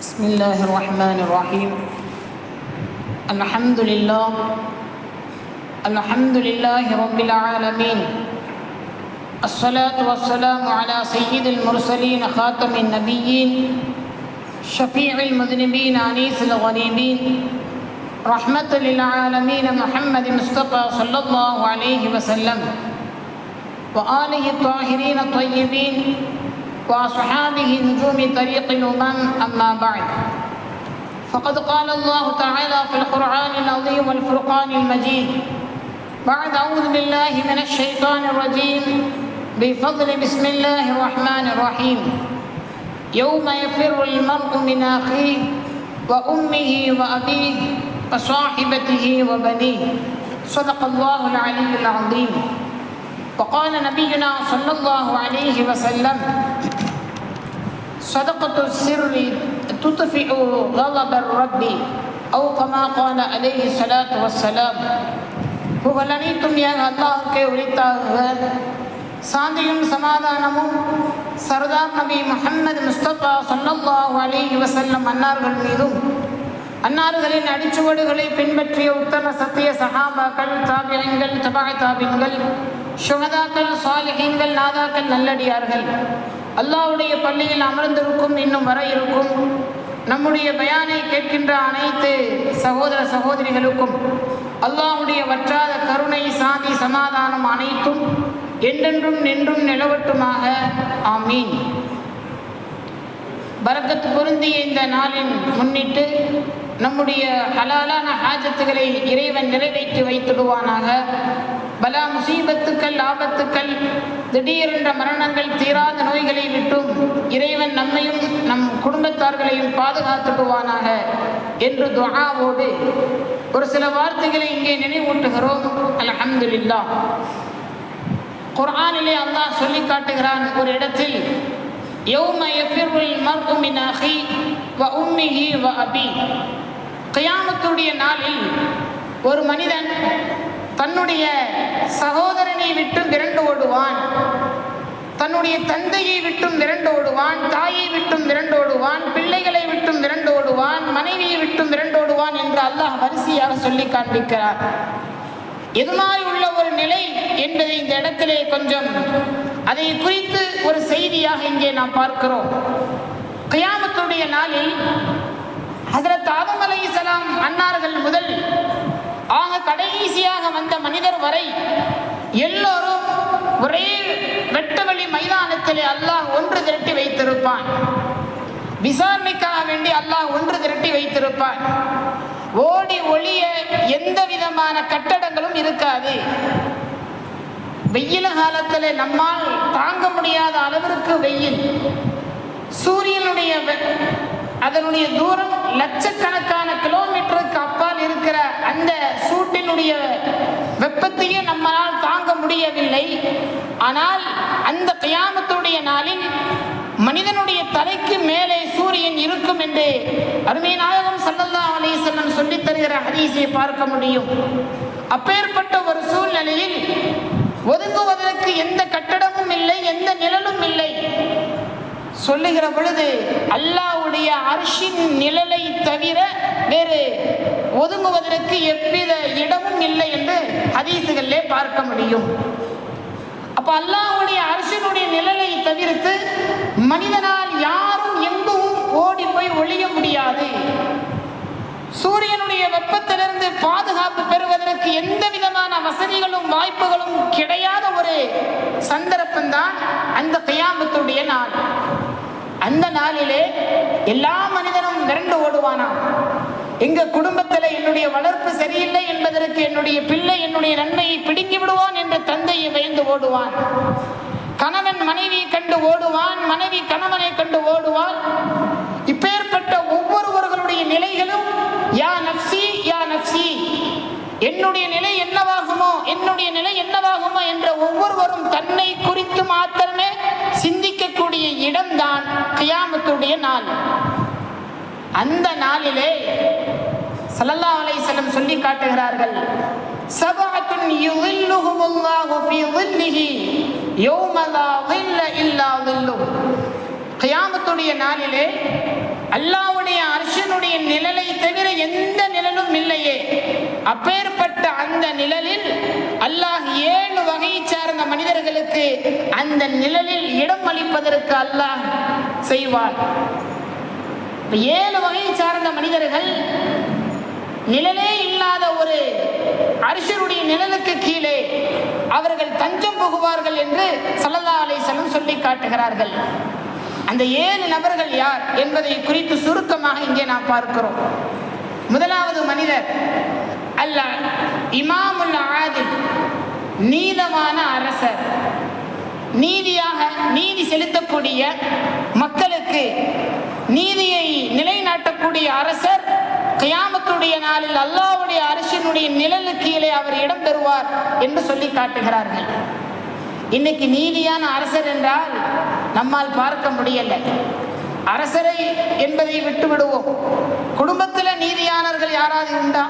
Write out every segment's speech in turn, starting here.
بسم الله الرحمن الرحيم الحمد لله الحمد لله رب العالمين الصلاة والسلام على سيد المرسلين خاتم النبيين شفيع المذنبين أنيس الغريبين رحمة للعالمين محمد مصطفى صلى الله عليه وسلم وآله الطاهرين الطيبين وأصحابه نجوم طريق الأمم أما بعد. فقد قال الله تعالى في القرآن العظيم والفرقان المجيد بعد أعوذ بالله من الشيطان الرجيم بفضل بسم الله الرحمن الرحيم. يوم يفر المرء من أخيه وأمه وأبيه وصاحبته وبنيه. صدق الله العلي العظيم. وقال نبينا صلى الله عليه وسلم صدقة السر تطفئ غضب الرب أو كما قال عليه الصلاة والسلام புகழ் அனைத்தும் என் அல்லாஹுக்கே உரித்தாக சாந்தியும் சமாதானமும் சர்தார் நபி முஹம்மது முஸ்தபா சொல்லல்லாஹு அலைஹி வஸல்லம் அன்னார்கள் மீதும் அன்னார்களின் அடிச்சுவடுகளை பின்பற்றிய உத்தம சத்திய சஹாபாக்கள் தாபியங்கள் தபாய் தாபியங்கள் சுகதாக்கள் சாலிஹீன்கள் நாதாக்கள் நல்லடியார்கள். அல்லாவுடைய பள்ளியில் அமர்ந்திருக்கும் இன்னும் வர இருக்கும். நம்முடைய பயானை கேட்கின்ற அனைத்து சகோதர சகோதரிகளுக்கும் அல்லாவுடைய வற்றாத கருணை சாந்தி சமாதானம் அனைத்தும் என்றென்றும் நின்றும் நிலவட்டுமாக. ஆமீன். பரக்கத்து பொருந்திய இந்த நாளின் முன்னிட்டு நம்முடைய ஹலாலான ஹாஜத்துகளை இறைவன் நிறைவேற்றி வைத்துடுவானாக. பலா முசீபத்துக்கள் ஆபத்துக்கள் திடீரென்ற மரணங்கள் தீராத நோய்களை விட்டும் இறைவன் நம்மையும் நம் குடும்பத்தார்களையும் பாதுகாத்துடுவானாக என்று துவாவோடு ஒரு சில வார்த்தைகளை இங்கே நினைவூட்டுகிறோம். அல்ஹம்துலில்லா குர்ஆனிலே அல்லாஹ் சொல்லி காட்டுகிறான் ஒரு இடத்தில் யௌம யஃபிருல் மர்உ மின் அஹி வ உம்மிஹி வ அபி. கயாமத்துடைய நாளில் ஒரு மனிதன் தன்னுடைய சகோதரனை விட்டு விரண்டு ஓடுவான். தன்னுடைய தந்தையை விட்டும் விரண்டு ஓடுவான் தாயை விட்டும் விரண்டு ஓடுவான் பிள்ளைகளை விட்டும் விரண்டு ஓடுவான் மனைவியை விட்டும் விரண்டு ஓடுவான் என்று அல்லாஹ் வரிசையாக சொல்லி காண்பிக்கிறார். எது மாதிரி உள்ள ஒரு நிலை என்பதை இந்த இடத்திலே கொஞ்சம் அதை குறித்து ஒரு செய்தியாக இங்கே நாம் பார்க்கிறோம். கயாமத்துடைய நாளில் ஹசரத் ஆதம் அலை அன்னார்கள் முதல் ஆக கடைசியாக வந்த மனிதர் வரை எல்லோரும் ஒரே வெட்டவெளி மைதானத்திலே அல்லாஹ் ஒன்று திரட்டி வைத்திருப்பான். விசாரணைக்காக வேண்டி அல்லாஹ் ஒன்று திரட்டி வைத்திருப்பான். ஓடி ஒளிய எந்த விதமான கட்டடங்களும் இருக்காது. வெயில் காலத்தில் நம்மால் தாங்க முடியாத அளவிற்கு வெயில். சூரியனுடைய அதனுடைய தூரம் லட்சக்கணக்கான கிலோமீட்டருக்கு இருக்கிற அந்த சூட்டினுடைய வெப்பத்தையே நம்மளால் தாங்க முடியவில்லை. ஆனால் அந்த கியாமத்துடைய நாளில் மனிதனுடைய தலைக்கு மேலே சூரியன் இருக்கும் என்று அருமை நாயகம் சல்லல்லா அலிசல்லம் சொல்லித் தருகிற ஹதீஸை பார்க்க முடியும். அப்பேற்பட்ட ஒரு சூழ்நிலையில் ஒதுங்குவதற்கு எந்த கட்டடமும் இல்லை எந்த நிழலும் இல்லை. சொல்லுகிற பொழுது அல்ல அல்லாவுடைய அரிசின் நிழலை தவிர வேறு ஒதுங்குவதற்கு எவ்வித இடமும் இல்லை என்று ஹதீசுகளிலே பார்க்க முடியும். அப்ப அல்லாவுடைய அரசினுடைய நிழலை தவிர்த்து மனிதனால் யாரும் எங்கும் ஓடி போய் ஒழிய முடியாது. சூரியனுடைய வெப்பத்திலிருந்து பாதுகாப்பு பெறுவதற்கு எந்த விதமான வசதிகளும் வாய்ப்புகளும் கிடையாத ஒரு சந்தர்ப்பம் தான் அந்த கையாமத்துடைய நாள். அந்த நாளிலே எல்லா மனிதனும் மிரண்டு ஓடுவானாம் எங்க குடும்பத்தில் என்னுடைய வளர்ப்பு சரியில்லை என்பதற்கு என்னுடைய பிள்ளை என்னுடைய நன்மையை பிடுங்கி விடுவான் என்று தந்தையை பயந்து ஓடுவான். கணவன் மனைவியை கண்டு ஓடுவான் மனைவி கணவனை கண்டு ஓடுவான் இப்பேற்பட்ட ஒவ்வொருவர்களுடைய நிலைகளும் யா நப்சி யா நப்சி என்னுடைய நிலை என்னவாகுமோ என்னுடைய நிலை என்னவாகுமோ என்ற ஒவ்வொருவரும் தன்னை குறித்து மாத்திரமே சிந்திக்கக்கூடிய இடம்தான் கியாமத்துடைய நாள். அந்த நாளிலே சல்லல்லா அலை சொல்லி காட்டுகிறார்கள் சபாத்துன் யுவில்லுஹுமுல்லாஹு ஃபீ ظில்லிஹி யௌம லா ظில்ல இல்லா ظில்லு நாளிலே அல்லாவுடைய அர்ஷனுடைய நிழலை தவிர எந்த நிழலும் இல்லையே. அப்பேற்பட்ட அந்த நிழலில் அல்லாஹ் ஏழு வகையை சார்ந்த மனிதர்களுக்கு அந்த நிழலில் இடம் அளிப்பதற்கு அல்லாஹ் செய்வான் ஏழு வகையை சார்ந்த மனிதர்கள் நிழலே இல்லாத ஒரு அரிசருடைய நிழலுக்கு கீழே அவர்கள் தஞ்சம் புகுவார்கள் என்று சல்லல்லா அலிசல்லம் சொல்லி காட்டுகிறார்கள். அந்த ஏழு நபர்கள் யார் என்பதை குறித்து சுருக்கமாக இங்கே நாம் பார்க்கிறோம். முதலாவது மனிதர் அல்ல இமாமுல் ஆதில் நீதமான அரசர். நீதியாக நீதி செலுத்தக்கூடிய மக்களுக்கு நீதியை நிலைநாட்டக்கூடிய அரசர் கியாமத்துடைய நாளில் அல்லாஹ்வுடைய அரசினுடைய நிழலு கீழே அவர் இடம் பெறுவார் என்று சொல்லி காட்டுகிறார்கள். இன்னைக்கு நீதியான அரசர் என்றால் நம்மால் பார்க்க முடியல. அரசரை என்பதை விட்டு விடுவோம் குடும்பத்தில் நீதியானவர்கள் யாராவது உண்டா?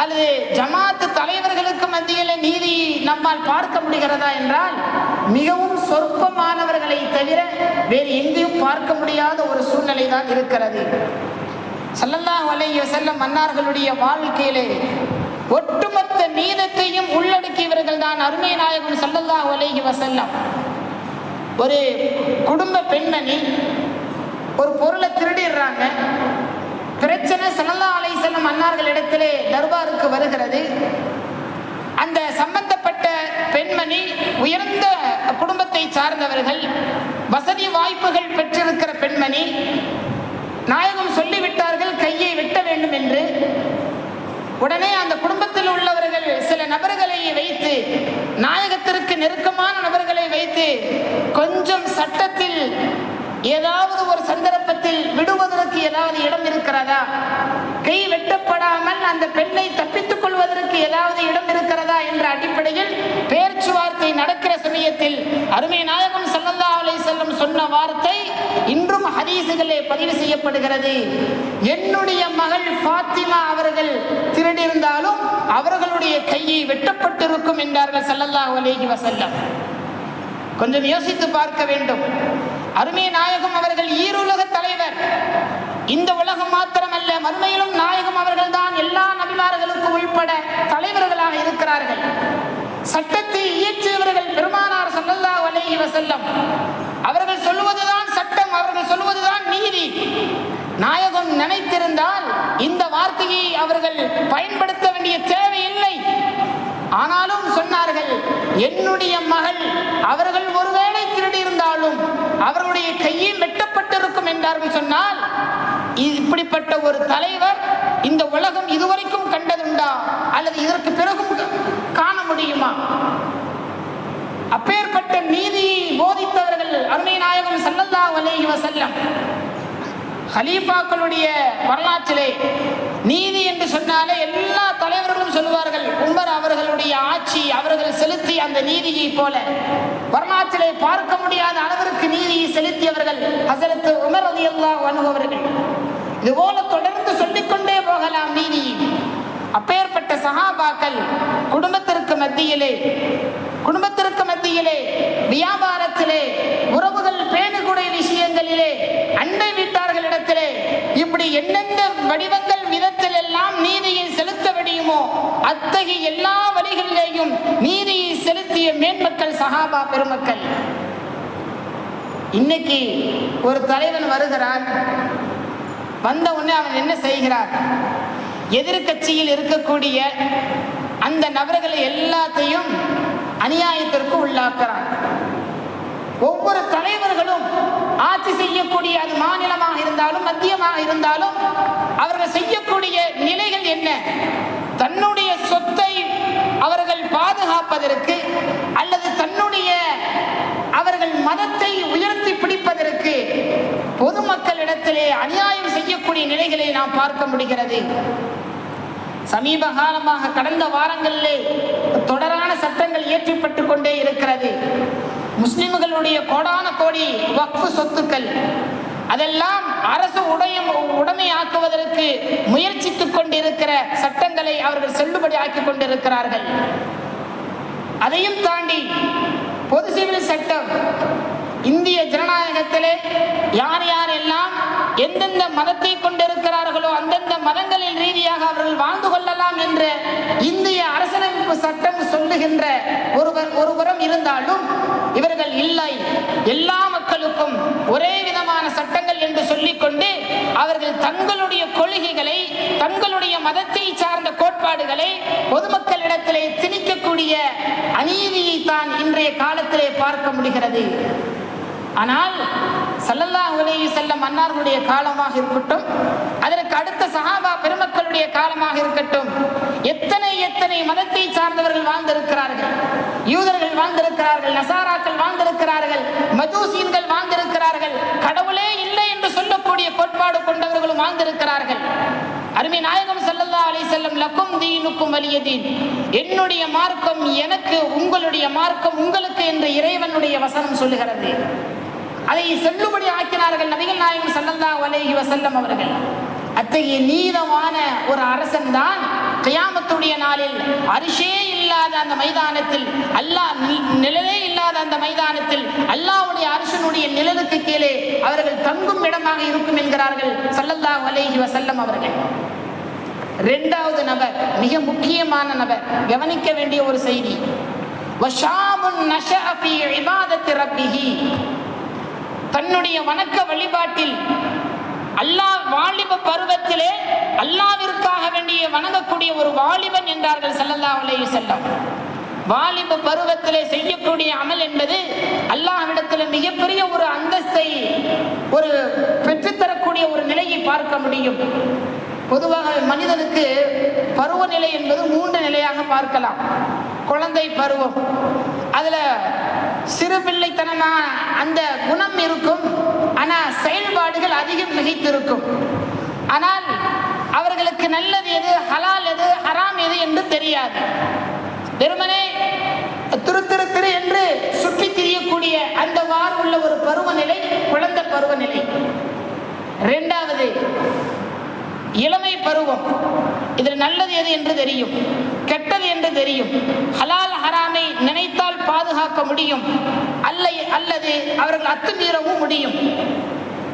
அல்லது ஜமாத்து தலைவர்களுக்கு மத்தியில் நீதி நம்மால் பார்க்க முடிகிறதா என்றால் மிகவும் சொற்பமானவர்களை தவிர வேறு எங்கேயும் பார்க்க முடியாத ஒரு சூழ்நிலை தான் இருக்கிறது. ஸல்லல்லாஹு வலைய செல்ல மன்னார்களுடைய வாழ்க்கையிலே ஒட்டுமொத்த நீதத்தையும் உள்ளடக்கியவர்கள் தான் அருமை நாயகம் ஸல்லல்லாஹு வலைய வஸல்லம். ஒரு குடும்ப பெண்மணி ஒரு பொருளை திருடிடுறாங்க. பிரச்சனை சனல்லா அலைஹி செல்லும் மன்னார்கள் இடத்திலே தர்பாருக்கு வருகிறது. அந்த சம்பந்தப்பட்ட பெண்மணி உயர்ந்த குடும்பத்தை சார்ந்தவர்கள் வசதி வாய்ப்புகள் பெற்றிருக்கிற பெண்மணி நாயகம் சொல்லிவிட்டார்கள் கையை வெட்ட வேண்டும் என்று. உடனே அந்த குடும்பத்தில் உள்ளவர்கள் சில நபர்களை வைத்து நாயகத்திற்கு நெருக்கமான நபர்களை வைத்து கொஞ்சம் சட்டத்தில் ஏதாவது ஒரு சந்தர்ப்பத்தில் விடுவதற்கு ஏதாவது இடம் இருக்கிறதா? கை வெட்டப்படாமல் அந்த பெண்ணை தப்பித்துக் கொள்வதற்கு ஏதாவது இடம் இருக்கிறதா என்ற அடிப்படையில் பேச்சுவார்த்தை நடக்கிற சமயத்தில் அருமை நாயகம் ஸல்லல்லாஹு அலைஹி சொன்ன வார்த்தை இன்றும் ஹதீசுகளே பதிவு செய்யப்படுகிறது. என்னுடைய மகள் ஃபாத்திமா அவர்கள் திருடியிருந்தாலும் அவர்களுடைய கையை வெட்டப்பட்டிருக்கும் என்றார்கள் ஸல்லல்லாஹு அலேஹி வசல்லம் கொஞ்சம் யோசித்து பார்க்க வேண்டும். அருமை நாயகம் அவர்கள் ஈருலக தலைவர். இந்த உலகம் மாத்திரமல்ல மறுமையிலும் நாயகம் அவர்கள் தான் எல்லா நபிமார்களுக்கும் உள்பட தலைவர்களாக இருக்கிறார்கள். சட்டத்தை இயற்றியவர்கள் பெருமானார் ஸல்லல்லாஹு அலைஹி வசல்லம் அவர்கள் சொல்லுவதுதான் நாயகம் அவர்கள் சொல்லுவதுதான் நீதி. நாயகம் நினைத்திருந்தால் இந்த வார்த்தையை அவர்கள் பயன்படுத்த வேண்டிய தேவையில்லை ஆனாலும் சொன்னார்கள் என்னுடைய மகள் அவர்கள் ஒருவேளை திருடியிருந்தாலும் அவர்களுடைய கையில் வெட்டப்பட்டிருக்கும் என்றார்கள். சொன்னால் இப்படிப்பட்ட ஒரு தலைவர் இந்த உலகம் இதுவரைக்கும் கண்டதுண்டா? அல்லது இதற்கு பிறகும் காண முடியுமா? அப்பேற்பட்ட நீதியை போதித்தவர்கள் அருமை நாயகம் சல்லல்லா அலேஹி வசல்லம் ஹலீஃபாக்களுடைய வரலாற்றிலே நீதி என்று சொன்னாலே எல்லா தலைவர்களும் சொல்லுவார்கள் உமர் அவர்களுடைய ஆட்சி அவர்கள் செலுத்தி அந்த நீதியை போல. வரலாற்றிலே பார்க்க முடியாத அளவிற்கு நீதியை செலுத்தியவர்கள் ஹசரத் உமர் ரலியல்லாஹு அன்ஹு அவர்கள். இதுபோல தொடர்ந்து சொல்லிக்கொண்டே போகலாம் நீதியை அப்பேற்பட்ட சஹாபாக்கள் குடும்பத்திற்கு மத்தியிலே குடும்பத்திற்கு மத்தியிலே வியாபாரத்திலே உறவுகள் பேணுகுடைய விஷயங்களிலே அண்டை வீட்டார்களிடத்திலே இப்படி எந்தெந்த வடிவங்கள் விதத்தில் எல்லாம் நீதியை செலுத்த முடியுமோ அத்தகைய எல்லா வழிகளிலேயும் நீதியை செலுத்திய மேன்மக்கள் சகாபா பெருமக்கள். இன்னைக்கு ஒரு தலைவன் வருகிறார் வந்த உடனே அவன் என்ன செய்கிறார் எதிர்கட்சியில் இருக்கக்கூடிய அந்த நபர்களை எல்லாத்தையும் அநியாயத்திற்கு உள்ளாக்குறான். ஒவ்வொரு தலைவர்களும் ஆட்சி செய்யக்கூடிய அது மாநிலமாக இருந்தாலும் மத்தியமாக இருந்தாலும் அவர்கள் செய்யக்கூடிய நிலைகள் என்ன? தன்னுடைய சொத்தை அவர்கள் பாதுகாப்பதற்கு அல்லது தன்னுடைய அவர்கள் மதத்தை உயர்த்தி பிடிப்பதற்கு பொதுமக்களிடத்திலே அநியாயம் செய்யக்கூடிய நிலைகளை நாம் பார்க்க முடிகிறது. சமீப காலமாக கடந்த வாரங்களிலே தொடரான சட்டங்கள் இயற்றப்பட்டு கொண்டே இருக்கிறது. முஸ்லிம்களுடைய கோடான கோடி வக்ஃபு சொத்துக்கள். அதெல்லாம் அரசு உடையும் உடைமையாக்குவதற்கு முயற்சித்துக் கொண்டிருக்கிற சட்டங்களை அவர்கள் செல்லுபடி ஆக்கிக் கொண்டிருக்கிறார்கள். அதையும் தாண்டி பொது சிவில் சட்டம் இந்திய ஜனநாயகத்திலே யார் யாரெல்லாம் எந்தெந்த மதத்தை கொண்டிருக்கிறார்களோ அந்தந்த மதங்களின் ரீதியாக அவர்கள் வாழ்ந்து கொள்ளலாம் என்ற இந்திய அரசியலமைப்பு சட்டம் சொல்லுகின்ற ஒருவர் ஒருபுறம் இருந்தாலும் இவர்கள் இல்லை. எல்லா மக்களுக்கும் ஒரே விதமான சட்டங்கள் என்று சொல்லிக்கொண்டு அவர்கள் தங்களுடைய கொள்கைகளை தங்களுடைய மதத்தை சார்ந்த கோட்பாடுகளை பொதுமக்களிடத்திலே திணிக்கக்கூடிய அநீதியை தான் இன்றைய காலத்திலே பார்க்க முடிகிறது. ஆனால் ஸல்லல்லாஹு உலகி செல்ல மன்னார்களுடைய காலமாக இருக்கட்டும் அதற்கு அடுத்த சஹாபா பெருமக்களுடைய காலமாக இருக்கட்டும் எத்தனை எத்தனை மதத்தை சார்ந்தவர்கள் வாழ்ந்திருக்கிறார்கள் யூதர்கள் வாழ்ந்திருக்கிறார்கள் நசாராக்கள் வாழ்ந்திருக்கிறார்கள் மதுசீன்கள் வாழ்ந்திருக்கிறார்கள் கடவுளே இல்லை என்று சொல்லக்கூடிய கோட்பாடு கொண்டவர்களும் வாழ்ந்திருக்கிறார்கள். அருமை நாயகம் செல்லல்லா அலி செல்லம் லக்கும் தீனுக்கும் வலிய தீன். என்னுடைய மார்க்கம் எனக்கு உங்களுடைய மார்க்கம் உங்களுக்கு என்று இறைவனுடைய வசனம் சொல்லுகிறது. அதை செல்லுபடி ஆக்கினார்கள் நபிகள் நாயகம் சல்லல்லா அலைஹி வசல்லம் அவர்கள். அத்தகைய நீதமான ஒரு அரசன் தான் கியாமத்துடைய நாளில் அரிசே இல்லாத அந்த மைதானத்தில் அல்லாஹ் நிழலே இல்லாத அந்த மைதானத்தில் அல்லாவுடைய அரசனுடைய நிழலுக்கு கீழே அவர்கள் தங்கும் இடமாக இருக்கும் என்கிறார்கள் சல்லல்லா அலைஹி வசல்லம் அவர்கள். இரண்டாவது நபர் மிக முக்கியமான நபர் கவனிக்க வேண்டிய ஒரு செய்தி. வஷாபுன் நஷ அபி இபாதத்தி ரப்பிஹி தன்னுடைய வணக்க வழிபாட்டில் அல்லாஹ் வாலிப பருவத்திலே அல்லாவிற்காக வேண்டிய வணங்கக்கூடிய ஒரு வாலிபன் என்றார்கள் செல்லல்லா அலைஹி செல்லம் வாலிப பருவத்திலே செய்யக்கூடிய அமல் என்பது அல்லாஹ்விடத்தில் மிகப்பெரிய ஒரு அந்தஸ்தை ஒரு பெற்றுத்தரக்கூடிய ஒரு நிலையை பார்க்க முடியும். பொதுவாக மனிதனுக்கு பருவநிலை என்பது மூன்று நிலையாக பார்க்கலாம். குழந்தை பருவம். அதில் சிறு பிள்ளைத்தனமான அந்த குணம் இருக்கும். ஆனால் செயல்பாடுகள் அதிகம் மிகைத்திருக்கும். ஆனால் அவர்களுக்கு நல்லது எது ஹலால் எது ஹராம் எது என்று தெரியாது. வெறுமனே திரு திரு திரு என்று சுற்றி திரியக்கூடிய அந்த வார் உள்ள ஒரு பருவநிலை குழந்தை பருவநிலை. இரண்டாவது இளமை பருவம். இதில் நல்லது எது என்று தெரியும். கெட்டது என்று தெரியும். ஹலால் ஹராமை நினைத்தால் பாதுகாக்க முடியும். அல்ல அல்லது அவர்கள் அத்துமீறவும் முடியும்.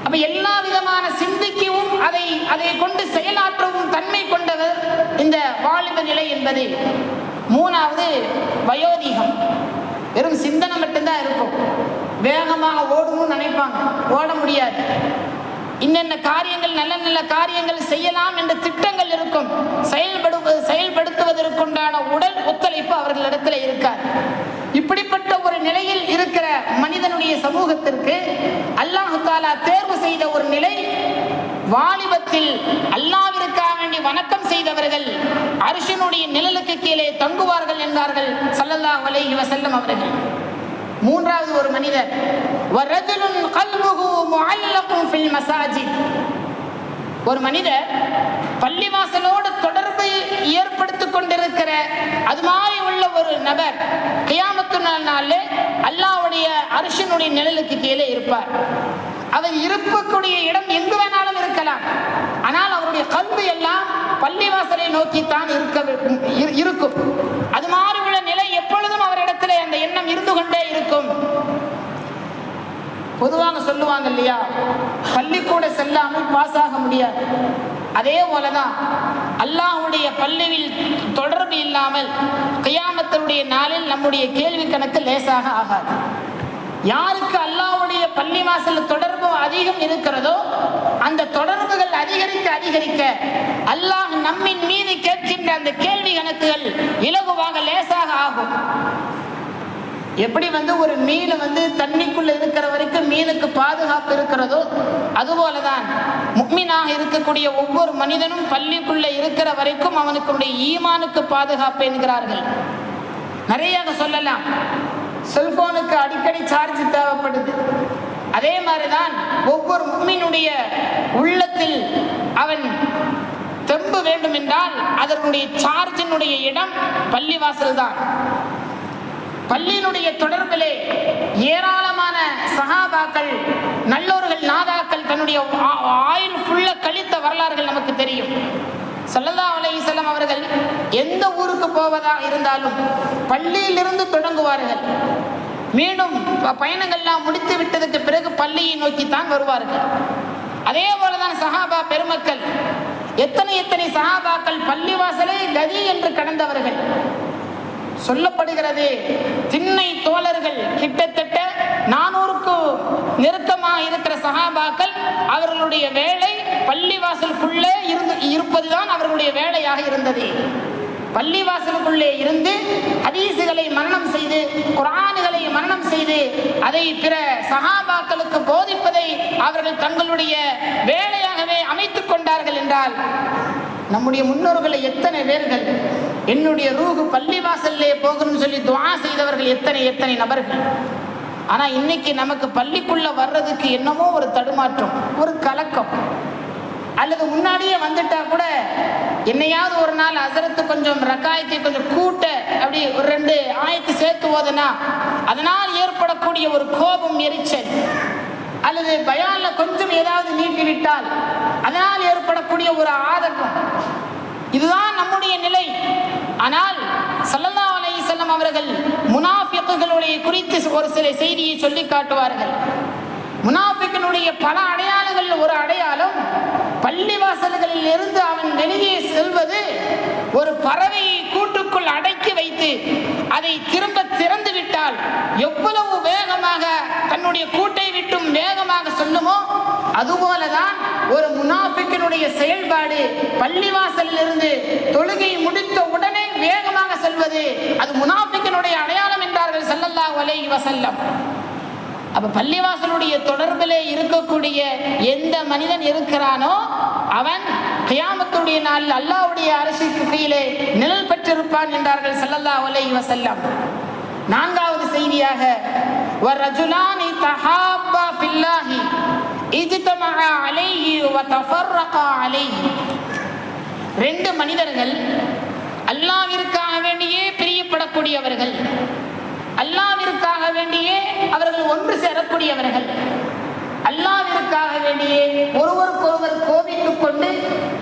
அப்ப எல்லா விதமான சிந்திக்கவும் அதை அதை கொண்டு செயலாற்றவும் தன்மை கொண்டவர் இந்த வாலிப நிலை என்பது. மூணாவது வயோதிகம். வெறும் சிந்தனை மட்டும்தான் இருக்கும். வேகமாக ஓடணும்னு நினைப்பாங்க. ஓட முடியாது. இன்னென்ன காரியங்கள் நல்ல நல்ல காரியங்கள் செய்யலாம் என்ற திட்டங்கள் இருக்கும். செயல்படுவது செயல்படுத்துவதற்குண்டான உடல் ஒத்துழைப்பு அவர்களிடத்தில் இருக்கார் இப்படிப்பட்ட ஒரு நிலையில் இருக்கிற மனிதனுடைய சமூகத்திற்கு அல்லாஹு தாலா தேர்வு செய்த ஒரு நிலை வாலிபத்தில் அல்லாவிற்காக வேண்டி வணக்கம் செய்தவர்கள் அரிசனுடைய நிழலுக்கு கீழே தங்குவார்கள் என்றார்கள் ஸல்லல்லாஹு அலைஹி வஸல்லம் அவர்கள். மூன்றாவது ஒரு மனிதர். ஃபில் ஒரு மனிதர் பள்ளிவாசலோடு தொடர்பு ஏற்படுத்திக் கொண்டிருக்கிற அது மாதிரி உள்ள ஒரு நபர் கியாமத்து நாளில் அல்லாஹ்வுடைய அரிசனுடைய நிழலுக்கு கீழே இருப்பார். அவர் இருக்கக்கூடிய இடம் எங்கு வேணாலும் இருக்கலாம். ஆனால் அவருடைய கல்வி எல்லாம் பள்ளிவாசலை நோக்கித்தான் இருக்க இருக்கும். அது மாதிரி உள்ள நிலை எப்பொழுதும் அவரிடத்துல அந்த எண்ணம் இருந்து கொண்டே இருக்கும். பொதுவாக சொல்லுவாங்க இல்லையா? பள்ளிக்கூட செல்லாமல் பாஸ் ஆக முடியாது. அதே போலதான் அல்லாஹுடைய பள்ளியில் தொடர்பு இல்லாமல் கையாமத்தனுடைய நாளில் நம்முடைய கேள்வி கணக்கு லேசாக ஆகாது. யாருக்கு பள்ளி வாசல் தொடர்பு அதிகம் இருக்கிறதோ அந்த தொடர்புகள் அதிகரிக்க அதிகரிக்க அல்லாஹ் நம்மின் மீது கேட்கின்ற அந்த கேள்வி கணக்குகள் இலகுவாக லேசாக ஆகும். எப்படி வந்து ஒரு மீன் வந்து தண்ணிக்குள்ள இருக்கிற வரைக்கும் மீனுக்கு பாதுகாப்பு இருக்கிறதோ அதுபோலதான் முக்மீனாக இருக்கக்கூடிய ஒவ்வொரு மனிதனும் பள்ளிக்குள்ள இருக்கிற வரைக்கும் அவனுக்குடைய ஈமானுக்கு பாதுகாப்பு என்கிறார்கள். நிறைய சொல்லலாம். செல்போனுக்கு அடிக்கடி சார்ஜ் தேவைப்படுது. அதே மாதிரிதான் ஒவ்வொரு முக்மீனுடைய உள்ளத்தில் அவன் தெம்பு வேண்டும் என்றால் அதனுடைய சார்ஜினுடைய இடம் பள்ளிவாசல் தான் பள்ளியினுடைய தொடர்பிலே ஏராளமான சகாபாக்கள் நல்லோர்கள் நாதாக்கள் தன்னுடைய ஆ- ஆயுள் ஃபுல்ல கழித்த வரலாறுகள் நமக்கு தெரியும். ஸல்லல்லாஹு அலையம் அவர்கள் எந்த ஊருக்கு போவதாக இருந்தாலும் பள்ளியிலிருந்து தொடங்குவார்கள். மீண்டும் பயணங்கள்லாம் முடித்து விட்டதுக்கு பிறகு பள்ளியை நோக்கித்தான் வருவார்கள். அதே போலதான் சஹாபா பெருமக்கள் எத்தனை எத்தனை சஹாபாக்கள் பள்ளிவாசலே கதி என்று கடந்தவர்கள். சொல்லப்படுகிறது திண்ணை தோழர்கள் கிட்டத்தட்ட நானூறுக்கு நெருக்கமாக இருக்கிற சகாபாக்கள் அவர்களுடைய வேலை பள்ளிவாசலுக்குள்ளே இருந்து இருப்பதுதான் அவர்களுடைய வேலையாக இருந்தது. பள்ளிவாசலுக்குள்ளே இருந்து ஹதீசுகளை மரணம் செய்து குரானுகளை மரணம் செய்து அதை பிற சகாபாக்களுக்கு போதிப்பதை அவர்கள் தங்களுடைய வேலையாகவே அமைத்துக் கொண்டார்கள் என்றால் நம்முடைய முன்னோர்களை எத்தனை பேர்கள் என்னுடைய ரூகு பள்ளிவாசல்லே போகணும்னு சொல்லி துவா செய்தவர்கள் எத்தனை எத்தனை நபர்கள். ஆனால் இன்னைக்கு நமக்கு பள்ளிக்குள்ள வர்றதுக்கு என்னமோ ஒரு தடுமாற்றம் ஒரு கலக்கம். அல்லது முன்னாடியே வந்துட்டா கூட என்னையாவது ஒரு நாள் அசரத்து கொஞ்சம் ரக்காயத்தை கொஞ்சம் கூட்ட அப்படி ஒரு ரெண்டு ஆயத்து சேர்த்து ஓதுனா அதனால் ஏற்படக்கூடிய ஒரு கோபம் எரிச்சல். அல்லது பயான்ல கொஞ்சம் ஏதாவது நீட்டி விட்டால் அதனால் ஏற்படக்கூடிய ஒரு ஆதங்கம். இதுதான் நம்முடைய நிலை. ஆனால் சல்லல்லா அலைஹி செல்லம் அவர்கள் முனாஃபிக்குகளுடைய குறித்து ஒரு சில செய்தியை சொல்லி காட்டுவார்கள். முனாஃபிக்கனுடைய பல அடையாளங்கள் ஒரு அடையாளம் பள்ளிவாசல்களில் இருந்து அவன் வெளியே செல்வது ஒரு பறவையை கூட்டுக்குள் அடக்கி வைத்து அதை திரும்ப திறந்து விட்டால் எவ்வளவு வேகமாக தன்னுடைய கூட்டை விட்டும் வேகமாக சொல்லுமோ அதுபோலதான் ஒரு முனாஃபிக்கினுடைய செயல்பாடு பள்ளிவாசலில் இருந்து தொழுகை முடித்த உடனே வேகமாக செல்வது. அது முனாஃபிக்கினுடைய அடையாளம் என்றார்கள் ஸல்லல்லாஹு இவ செல்லம் அப்ப பள்ளிவாசலுடைய தொடர்பிலே இருக்கக்கூடிய எந்த மனிதன் இருக்கிறானோ அவன் கியாமத்துடைய நாளில் அல்லாஹ்வுடைய அரசுக்கு கீழே நிழல் பெற்றிருப்பான் என்றார்கள் ஸல்லல்லாஹு அலைஹி வஸல்லம். நான்காவது செய்தியாக வர்ரஜுலானி தஹாப்பா ஃபில்லாஹி இஜ்தமஆ அலைஹி வ தஃபர்ரகா அலைஹி. ரெண்டு மனிதர்கள் அல்லாவிற்காக வேண்டியே பிரியப்படக்கூடியவர்கள். அல்லாவிற்காக வேண்டியே அவர்கள் ஒன்று சேரக்கூடியவர்கள். அல்லாவிற்காக வேண்டியே ஒருவருக்கொருவர் கோபித்துக் கொண்டு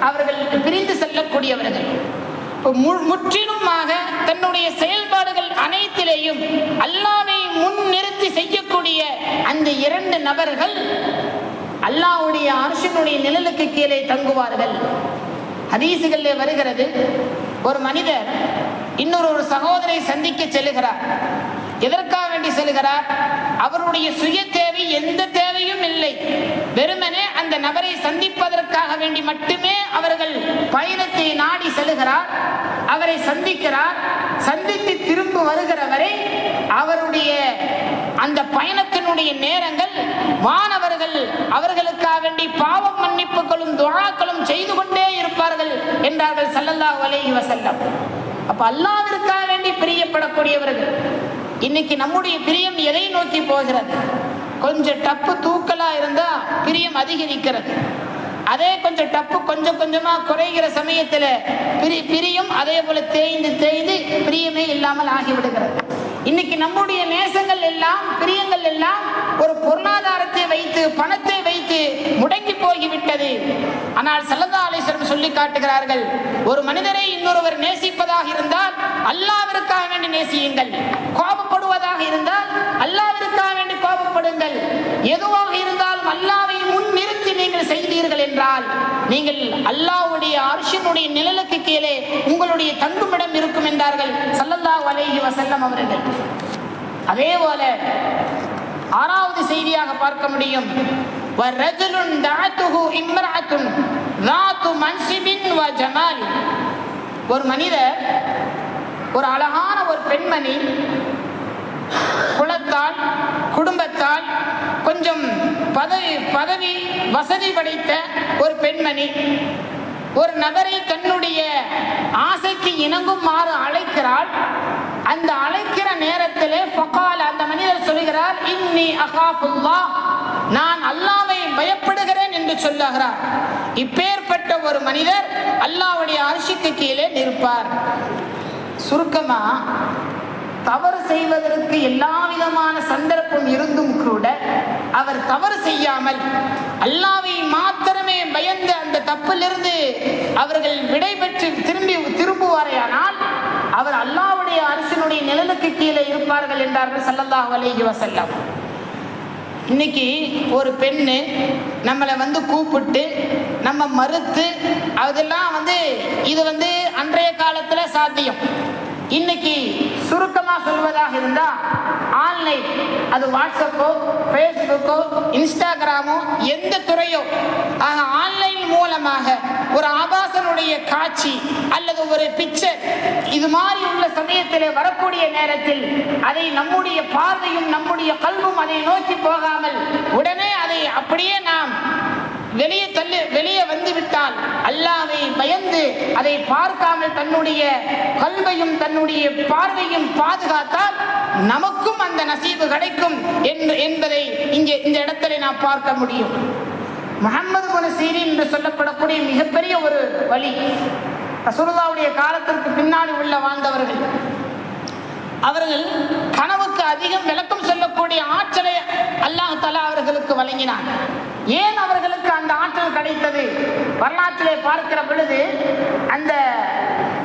அவர்கள் பிரிந்து செல்லக்கூடியவர்கள். முற்றிலுமாக தன்னுடைய செயல்பாடுகள் அனைத்திலேயும் அல்லாவை முன் நிறுத்தி செய்யக்கூடிய அந்த இரண்டு நபர்கள் அல்லாஹ்வுடைய அரசினுடைய நிழலுக்கு கீழே தங்குவார்கள். ஹதீசுகளிலே வருகிறது ஒரு மனிதர் இன்னொரு ஒரு சகோதரை சந்திக்க செல்லுகிறார். எதற்காக வேண்டி செல்கிறார்? அவருடைய சுய தேவை எந்த தேவையும் இல்லை. வெறுமனே அந்த நபரை சந்திப்பதற்காக வேண்டி மட்டுமே அவர்கள் பயணத்தை நாடி செல்கிறார் அவரை சந்திக்கிறார். சந்தித்து திரும்ப வருகிற வரை அவருடைய அந்த பயணத்தினுடைய நேரங்கள் வானவர்கள் அவர்களுக்காக வேண்டி பாவம் மன்னிப்புகளும் துழாக்களும் செய்து கொண்டே இருப்பார்கள் என்றார்கள் ஸல்லல்லாஹு அலைஹி வஸல்லம். அப்ப அல்லாவிற்காக வேண்டி பிரியப்படக்கூடியவர்கள் இன்னைக்கு நம்முடைய பிரியம் எதை நோக்கி போகிறது? கொஞ்சம் டப்பு தூக்கலா இருந்தா பிரியம் அதிகரிக்கிறது. அதே கொஞ்சம் டப்பு கொஞ்சம் கொஞ்சமா குறைகிற சமயத்துல பிரி பிரியும் அதே போல தேய்ந்து தேய்ந்து பிரியமே இல்லாமல் ஆகிவிடுகிறது. இன்னைக்கு நம்முடைய நேசங்கள் எல்லாம் பிரியங்கள் எல்லாம் ஒரு பொருளாதாரத்தை வைத்து பணத்தை வைத்து முடங்கி போகிவிட்டது ஆனால் சல்லதா அலிஸ்வரம் சொல்லி காட்டுகிறார்கள் ஒரு மனிதரை இன்னொருவர் நேசிப்பதாக இருந்தால் அல்லாவிற்காக வேண்டி நேசியுங்கள். கோபப்படுவதாக இருந்தால் அல்லாவிற்காக வேண்டி கோபப்படுங்கள். எதுவாக இருந்தாலும் அல்லாவை முன் நிறுத்தி நீங்கள் செய்தீர்கள் என்றால் நீங்கள் அல்லாஹ்வுடைய அர்ஷினுடைய நிழலுக்கு கீழே உங்களுடைய தங்குமிடம் இருக்கும் என்றார்கள் சல்லல்லா வலைகி வசல்லம் அவர்கள். அதே போல ஆறாவது செய்தியாக பார்க்க முடியும் وَرَجُلٌ دَعَتْهُ امْرَأَةٌ ذَاتُ مَنْصِبٍ وَجَمَالٍ ஒரு மனிதர் ஒரு அழகான ஒரு பெண்மணி குலத்தால் குடும்பத்தால் கொஞ்சம் பதவி பதவி வசதி படைத்த ஒரு பெண்மணி ஒரு நபரை தன்னுடைய ஆசைக்கு இணங்குமாறு அழைக்கிறாள் அந்த அழைக்கிற நேரத்திலே ஃபகால் அந்த மனிதர் சொல்கிறார் இன்னி அகாஃபுல்லா நான் அல்லாவை பயப்படுகிறேன் என்று சொல்லுகிறார். இப்பேற்பட்ட ஒரு மனிதர் அல்லாஹ்வுடைய அரிசிக்கு கீழே நிற்பார். சுருக்கமா தவறு செய்வதற்கு எல்லா விதமான சந்தர்ப்பம் இருந்தும் கூட அவர் தவறு செய்யாமல் அல்லாவை மாத்திரமே பயந்து அந்த தப்பிலிருந்து அவர்கள் விடைபெற்று திரும்பி திரும்பி திரும்புவாரேயானால் அல்லாஹுடைய அரசனுடைய நிழலுக்கு கீழே இருப்பார்கள் என்றார்கள் ஸல்லல்லாஹு அலைஹி வஸல்லம். இன்னைக்கு ஒரு பெண்ணு நம்மளை வந்து கூப்பிட்டு நம்ம மறுத்து அதெல்லாம் வந்து இது வந்து அன்றைய காலத்தில் சாத்தியம். இன்னைக்கு சுருக்கமாக சொல்வதாக இருந்தால் ஆன்லைன் அது வாட்ஸ்அப்போ ஃபேஸ்புக்கோ இன்ஸ்டாகிராமோ எந்த துறையோ. ஆக ஆன்லைன் மூலமாக ஒரு ஆபாசனுடைய காட்சி அல்லது ஒரு பிக்சர் இது மாதிரி உள்ள சமயத்தில் வரக்கூடிய நேரத்தில் அதை நம்முடைய பார்வையும் நம்முடைய கல்வும் அதை நோக்கி போகாமல் உடனே அதை அப்படியே நாம் வெளியே தள்ளி வெளியே வந்து விட்டால் அல்லாவை பயந்து அதை பார்க்காமல் தன்னுடைய கல்வையும் தன்னுடைய பார்வையும் பாதுகாத்தால் நமக்கும் அந்த நசீபு கிடைக்கும் என்பதை இங்கே இந்த இடத்துல நாம் பார்க்க முடியும். முகமது குன சீரின் என்று சொல்லப்படக்கூடிய மிகப்பெரிய ஒரு வழி. ரசூலுல்லாவுடைய காலத்திற்கு பின்னாடி உள்ள வாழ்ந்தவர்கள். அவர்கள் கனவுக்கு அதிகம் விளக்கம் சொல்லக்கூடிய ஆற்றலை அல்லாஹ் தலா அவர்களுக்கு வழங்கினான். ஏன் அவர்களுக்கு அந்த ஆற்றல் கிடைத்தது? வரலாற்றிலே பார்க்கிற பொழுது அந்த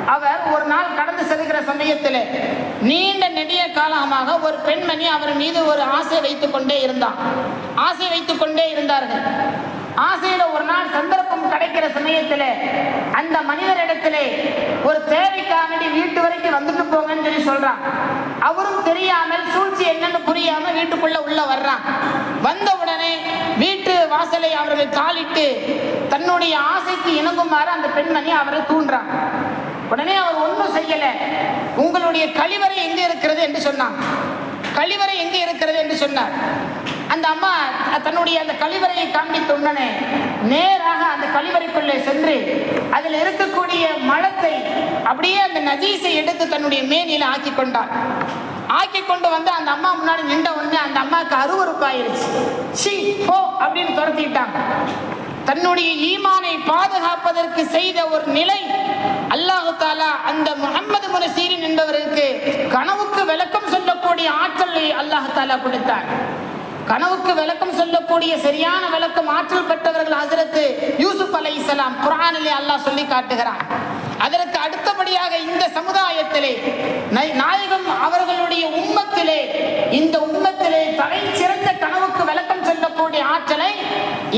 அவர் ஒரு நாள் கடந்து செல்கிற சமயத்தில் நீண்ட நெடிய காலமாக ஒரு பெண்மணி அவர் மீது ஒரு ஆசை வைத்துக் கொண்டே இருந்தான். ஆசை வைத்துக் கொண்டே இருந்தார்கள். ஆசையில ஒரு நாள் சந்தர்ப்பம் கிடைக்கிற சமயத்துல அந்த மனிதரிடத்திலே ஒரு தேவைக்காண்டி வீட்டு வரைக்கும் வந்துட்டு போங்கன்னு சொல்லி சொல்றான். அவரும் தெரியாமல் சூழ்ச்சி என்னன்னு புரியாம வீட்டுக்குள்ள உள்ள வர்றான். வந்த உடனே வீட்டு வாசலை அவர்கள் தாளிட்டு தன்னுடைய ஆசைக்கு இணங்குமாறு அந்த பெண்மணி அவரை தூண்டுறான். உடனே அவர் ஒன்றும் செய்யல. உங்களுடைய கழிவறை எங்க இருக்கிறது என்று சொன்னான். கழிவறை எங்க இருக்கிறது என்று சொன்னார். அந்த அம்மா தன்னுடைய அந்த கழிவறையை காண்பித்த உடனே நேராக அந்த கழிவறைக்குள்ளே சென்று அதில் இருக்கக்கூடிய மலத்தை அப்படியே அந்த நஜீஸை எடுத்து தன்னுடைய மேனியில் ஆக்கி கொண்டார் ஆக்கி கொண்டு வந்து அந்த அம்மா முன்னாடி நின்ற உடனே அந்த அம்மாவுக்கு அருவருப்பாயிருச்சு. சி போ அப்படின்னு துரத்திட்டாங்க. தன்னுடைய ஈமானை பாதுகாப்பதற்கு செய்த ஒரு நிலை அல்லாஹு தாலா அந்த முகமது முனசீரின் என்பவருக்கு கனவுக்கு விளக்கம் சொல்லக்கூடிய ஆற்றலை அல்லாஹு தாலா கொடுத்தார் கனவுக்கு விளக்கம் சொல்லக்கூடிய சரியான விளக்கம் ஆற்றல் பெற்றவர்கள் ஹசரத்து யூசுப் அலை இஸ்லாம் குரானிலே அல்லாஹ் சொல்லி காட்டுகிறான். அதற்கு அடுத்தபடியாக இந்த சமுதாயத்திலே நாயகம் அவர்களுடைய உம்மத்திலே இந்த உம்மத்திலே தலை சிறந்த கனவுக்கு விளக்கம் சொல்லக்கூடிய ஆற்றலை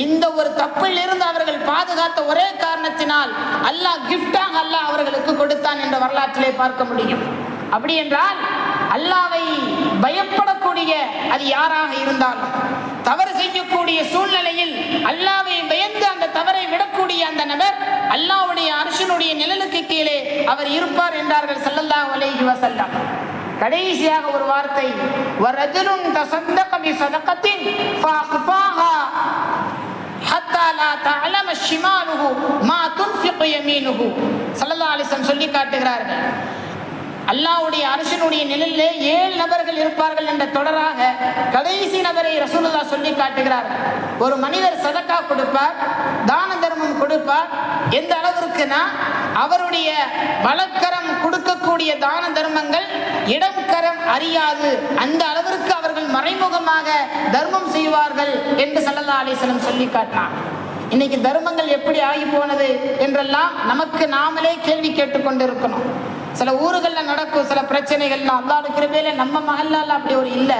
இந்த ஒரு தப்பில் இருந்து அவர்கள் பாதுகாத்த ஒரே காரணத்தினால் அல்லாஹ் கிஃப்டாக அல்லாஹ் அவர்களுக்கு கொடுத்தான் என்ற வரலாற்றிலே பார்க்க முடியும். அப்படி என்றால் அல்லாவை பயப்படக்கூடிய அது யாராக இருந்தாலும் தவறு செய்யக்கூடிய சூழ்நிலையில் அல்லாவை பயந்து அந்த தவறை விடக்கூடிய அந்த நபர் அல்லாவுடைய அரசனுடைய நிழலுக்கு கீழே அவர் இருப்பார் என்றார்கள் ஸல்லல்லாஹு அலைஹி வஸல்லம். கடைசியாக ஒரு வார்த்தை வரஜுலுன் தசத்தக பிசதகத்தின் ஃபஅக்ஃபாஹா ஹத்தா லா தஅலம ஷிமாலுஹு மா துன்ஃபிகு யமீனுஹு. ஸல்லல்லாஹு அலைஹி வஸல்லம் சொல்லி காட்டுகிறார்கள் அல்லாவுடைய அரசனுடைய நிழலிலே ஏழு நபர்கள் இருப்பார்கள் என்ற தொடராக கடைசி நபரை ரசூலுல்லா சொல்லி காட்டுகிறார். ஒரு மனிதர் சதக்கா கொடுப்பார் தான தர்மம் கொடுப்பார். எந்த அளவிற்குனா அவருடைய வழக்கரம் கொடுக்கக்கூடிய தான தர்மங்கள் இடம் கரம் அறியாது. அந்த அளவிற்கு அவர்கள் மறைமுகமாக தர்மம் செய்வார்கள் என்று சல்லல்லா அலிஸ்லம் சொல்லி காட்டினார். இன்னைக்கு தர்மங்கள் எப்படி ஆகி போனது என்றெல்லாம் நமக்கு நாமளே கேள்வி கேட்டுக்கொண்டிருக்கணும். சில ஊர்களில் நடக்கும் சில பிரச்சனைகள்லாம் அல்லாஹ் கிருபையில நம்ம மகல்லால அப்படி ஒரு இல்லை.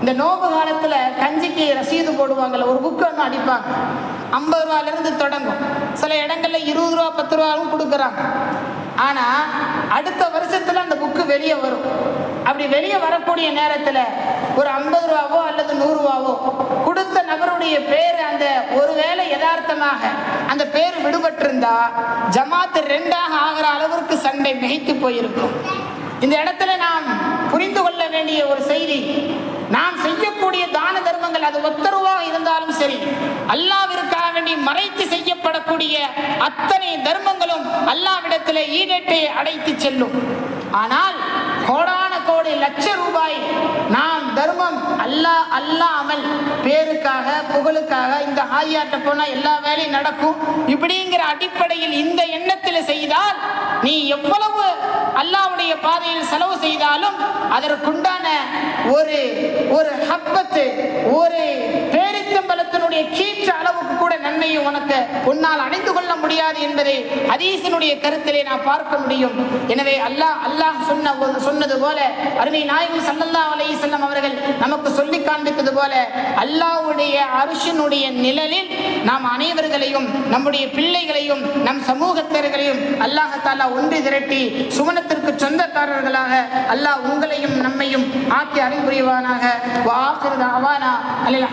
இந்த நோம்பு காலத்துல கஞ்சிக்கு ரசீது போடுவாங்கல்ல ஒரு புக்கு ஒன்று அடிப்பாங்க. ஐம்பது ரூபாலேருந்து தொடங்கும். சில இடங்கள்ல இருபது ரூபா பத்து ரூபாவும் கொடுக்குறாங்க. ஆனா அடுத்த வருஷத்துல அந்த புக்கு வெளியே வரும். அப்படி வெளியே வரக்கூடிய நேரத்தில் ஒரு ஐம்பது ரூபாவோ அல்லது நூறுரூவாவோ கொடுத்த நபருடைய பேர் அந்த ஒருவேளை யதார்த்தமாக அந்த பேர் விடுபட்டிருந்தா ஜமாத்து ரெண்டாக ஆகிற அளவிற்கு சண்டை மிகைத்து போயிருக்கும். இந்த இடத்துல நாம் புரிந்து கொள்ள வேண்டிய ஒரு செய்தி நாம் செய்யக்கூடிய தான தர்மங்கள் அது ஒத்தருவாக இருந்தாலும் சரி அல்லாவிற்காக வேண்டி மறைத்து செய்யப்படக்கூடிய அத்தனை தர்மங்களும் அல்லாவிடத்தில் ஈடேட்டை அடைத்து செல்லும். ஆனால் கோடான கோடி லட்ச ரூபாய் நாம் தர்மம் அல்லாஹ் அல்லாமல் பேருக்காக புகழுக்காக இந்த ஆயாட்ட போனா எல்லா வேலையும் நடக்கும். இப்படிங்கிற அடிப்படையில் இந்த எண்ணத்தில் செய்தால் நீ எவ்வளவு அல்லாவுடைய பாதையில் செலவு செய்தாலும் அதற்குண்டான ஒரு ஒரு ஹப்பத்து ஒரு உன்னுடைய கீற்ற அளவுக்கு கூட நன்மையை உனக்கு உன்னால் அடைந்து கொள்ள முடியாது என்பதை ஹதீசனுடைய கருத்திலே நான் பார்க்க முடியும். எனவே அல்லாஹ் அல்லாஹ் சொன்ன சொன்னது போல அருமை நாயகம் சல்லல்லா அலைஹி செல்லம் அவர்கள் நமக்கு சொல்லி காண்பித்தது போல அல்லாஹ்வுடைய அருஷனுடைய நிழலில் நாம் அனைவர்களையும் நம்முடைய பிள்ளைகளையும் நம் சமூகத்தர்களையும் அல்லாஹ் தாலா ஒன்று திரட்டி சுமணத்திற்கு சொந்தக்காரர்களாக அல்லாஹ் உங்களையும் நம்மையும் ஆக்கி அருள் புரிவானாக வாஹிரு தாவானா அலில்